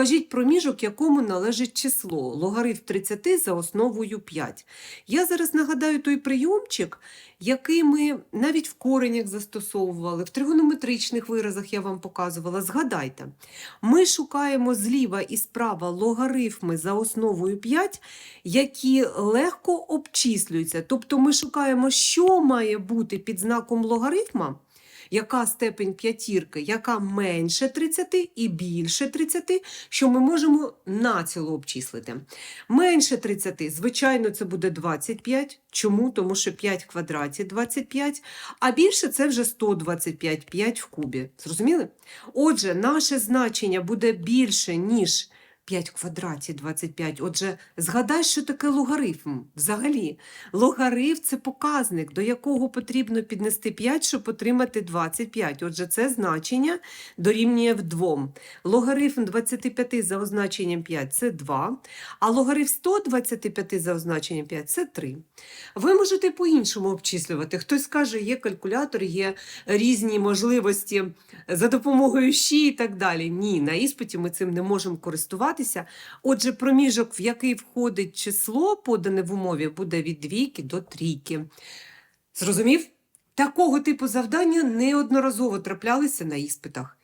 Вкажіть проміжок, якому належить число. Логарифм 30 за основою 5. Я зараз нагадаю той прийомчик, який ми навіть в коренях застосовували, в тригонометричних виразах я вам показувала. Згадайте, ми шукаємо зліва і справа логарифми за основою 5, які легко обчислюються. Тобто ми шукаємо, що має бути під знаком логарифма, яка степень п'ятірки, яка менше 30 і більше 30, що ми можемо націло обчислити. Менше 30, звичайно, це буде 25. Чому? Тому що 5 в квадраті 25, а більше це вже 125, 5 в кубі. Зрозуміли? Отже, наше значення буде більше, ніж 5 в квадраті 25. Отже, згадай, що таке логарифм взагалі. Логарифм – це показник, до якого потрібно піднести 5, щоб отримати 25. Отже, це значення дорівнює в двом. Логарифм 25 за означенням 5 – це 2, а логарифм 125 за означенням 5 – це 3. Ви можете по-іншому обчислювати. Хтось скаже, є калькулятор, є різні можливості за допомогою щі і так далі. Ні, на іспиті ми цим не можемо користуватися. Отже, проміжок, в який входить число, подане в умові, буде від двійки до трійки. Зрозумів? Такого типу завдання неодноразово траплялися на іспитах.